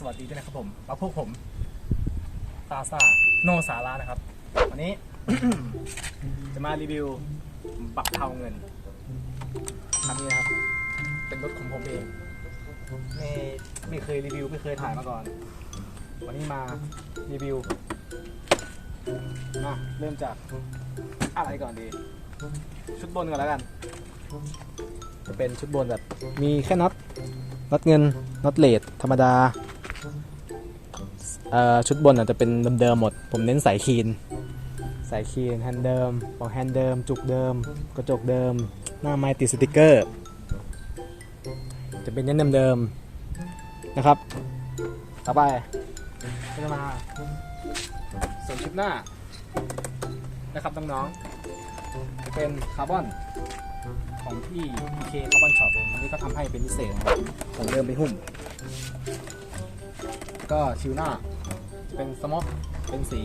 กัสดีด้วยนะครับผมพวกผมซาซาโนสาระนะครับ วันนี้ จะมารีวิวบักเทาเงินคันนี้นะครับ เป็นรถของผมเอง ไม่ไม่เคยรีวิวไม่เคยถ่ายมาก่อน วันนี้มารีวิวมาเริ่มจากอะไรก่อนดี ชุดบนก่อนแล้วกัน จะเป็นชุดบนแบบ มีแค่น็อตน็อตเงินน็อตเลดธรรมดา ชุดบนอาจจะเป็นเดิมๆหมด ผมเน้นสายคีนสายคีนแฮนด์เดิมปอกแฮนด์เดิม จุกเดิม กระจกเดิม หน้าไม้ติดสติกเกอร์ จะเป็นเน้นเดิมๆนะครับ ต่อไปจะมาส่วนชุดหน้านะครับน้องๆจะเป็นคาร์บอนของพี่ PK Carbon Shop อันนี้ก็ทำให้เป็นพิเศษนะครับผมเริ่มไปหุ้ม ก็ชิวหน้า เป็นสมอกเป็นสี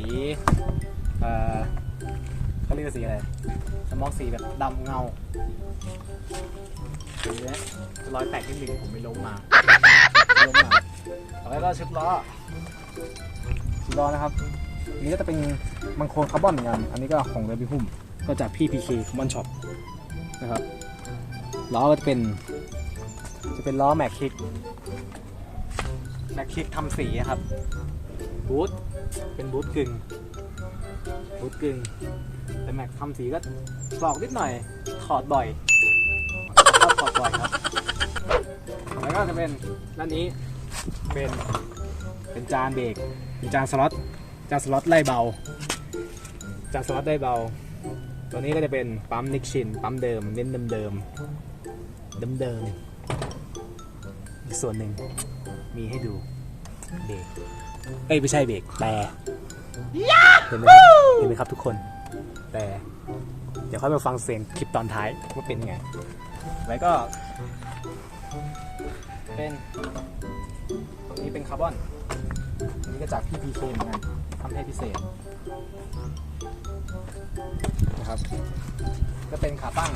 เอ่อเขาเรียกว่าสีอะไร สมอกสีแบบดำเงาสีเนี้ยจะรอยแตกนิดหนึ่งผมไม่ล้มมาล้มมาต่อไปก็ชุดล้อชุดล้อนะครับอันนี้ก็จะเป็นมังโครคาร์บอนเหมือนกัน อันนี้ก็ของเรบิหุ้มก็จากพี่ PK Carbon Shop นะครับ ล้อก็จะเป็น จะเป็นล้อแม็กคิกแม็กคิกทำสีครับ บูทเป็นบูทกึ่งบูทกึ่งแต่แม็กทำสีก็ปลอกนิดหน่อย ถอดบ่อยชอบถอดบ่อยครับ แล้วก็จะเป็นด้านนี้เป็นเป็นจานเบรกเป็นจานสล็อตจานสล็อตไล่เบาจานสล็อตไล่เบา ตัวนี้ก็จะเป็นปั๊มนิกชินปั๊มเดิมเน้นเดิมๆเดิมๆอีกส่วนหนึ่งมีให้ดูเบรก เอ้ยไม่ใช่เบรกแต่เห็นไหมครับเห็นไหมครับทุกคน แต่ เดี๋ยวค่อยมาฟังเสียงคลิปตอนท้ายว่าเป็นยังไงแล้วก็ เป็นตรงนี้เป็นคาร์บอนอันนี้ก็จากพี่พีเคเหมือนกันทำให้พิเศษนะครับก็เป็นขาตั้ง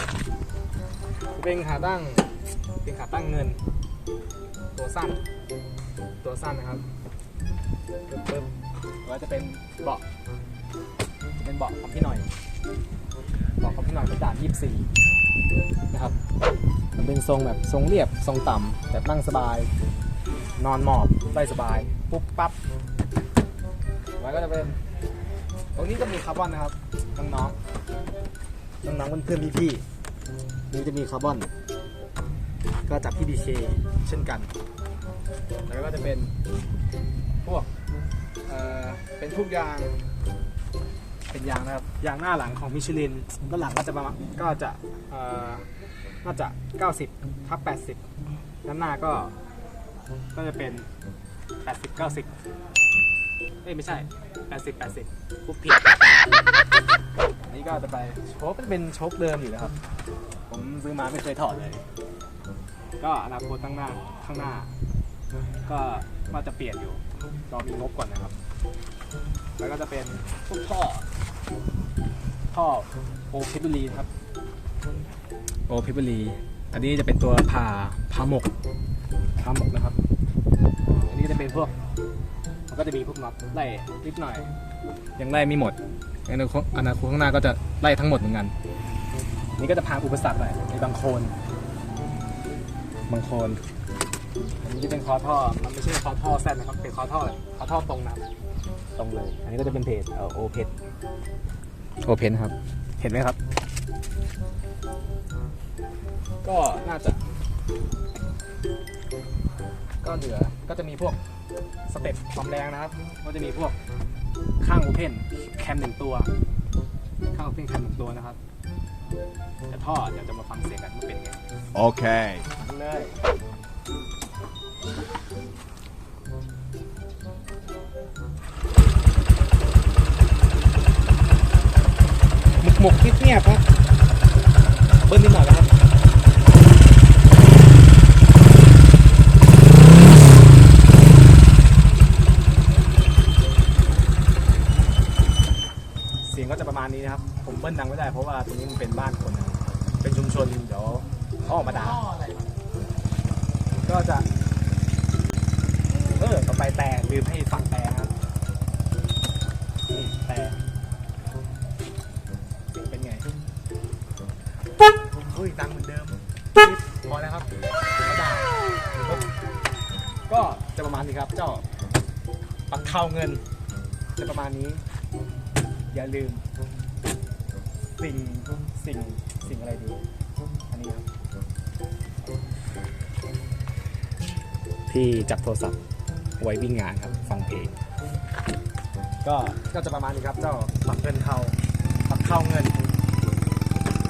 เป็นขาตั้ง เป็นขาตั้งเงิน ตัวสั้น ตัวสั้นนะครับ ปึ๊บปึ๊บแล้วจะเป็นเบาะจะเป็นเบาะของพี่หน่อยเบาะของพี่หน่อยเป็นด่านยี่สี่นะครับ มันเป็นทรงแบบทรงเรียบทรงต่ำแบบนั่งสบาย นอนหมอบได้สบาย ปุ๊บปั๊บแล้วก็จะเป็นตรงนี้ก็มีคาร์บอนนะครับน้องๆน้องๆเพื่อนๆพี่ๆนี่จะมีคาร์บอน ก็จากพี่ดีเคเช่นกัน แล้วก็จะเป็น เป็นพวกยางเป็นยางนะครับยางหน้าหลังของมิชลินด้านหลังก็จะประมาณก็จะเอ่อน่าจะ 90ทับ80ด้านหน้าก็ก็จะเป็น 80 90เอ้ยไม่ใช่ 80 80ปุ๊บผิดอันนี้ก็จะไปโชคก็จะเป็นโชคเดิมอยู่นะครับ ผมซื้อมาไม่เคยถอดเลย ก็อนาคตข้างหน้าข้างหน้า ก็ว่าจะเปลี่ยนอยู่รอมีงบก่อนนะครับ แล้วก็จะเป็นพวกท่อ ท่อโอเพชรบุรีนะครับ โอเพชรบุรี อันนี้จะเป็นตัวผ่าผ่าหมกผ่าหมกนะครับ อันนี้จะเป็นพวก มันก็จะมีพวกน็อตไล่นิดหน่อย ยังไล่ไม่หมดอนาคตอนาคตข้างหน้าก็จะไล่ทั้งหมดเหมือนกัน นี่ก็จะพาอุปสรรคหน่อยในบางโคนบางโคน อันนี้จะเป็นคอท่อ มันไม่ใช่คอท่อแซนนะครับ เป็นคอท่อคอท่อตรงนะตรงเลย อันนี้ก็จะเป็นเพจเอ่อโอเพนโอเพนครับ เห็นไหมครับ ก็น่าจะ ก็เหลือ ก็จะมีพวกสเต็ปความแรงนะครับ ก็จะมีพวกข้างโอเพนแคมหนึ่งตัว ข้างโอเพนแคมหนึ่งตัวนะครับแต่ท่อเดี๋ยวจะมาฟังเสียงกันว่าเป็นไง Okay. มาเลย หมกเงียบๆครับ เบิ้ลนิดหน่อยนะครับเสียงก็จะประมาณนี้นะครับ ผมเบิ้ลดังไม่ได้เพราะว่าตรงนี้มันเป็นบ้านคนนะเป็นชุมชนเดี๋ยวเขาอมาด่าก็จะ เออต่อไปแต่ลืมให้ฟังานี้ครับ เจ้าปักเทาเงินจะประมาณนี้ อย่าลืม สิ่งสิ่งสิ่งอะไรดี อันนี้ครับที่จับโทรศัพท์ ไว้วิ่งงานครับฟังเพลงก็ก็จะประมาณนี้ครับ เจ้าปักเงินเทาปักเข้าเงิน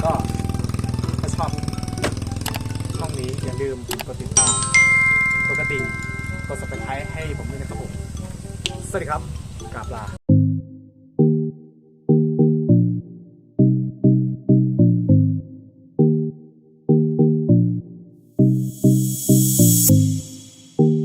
ก็ถ้าชอบช่องนี้อย่าลืมกดติดตามกดกระดิ่ง กด subscribe ให้ผมด้วยนะครับผม สวัสดีครับกราบลา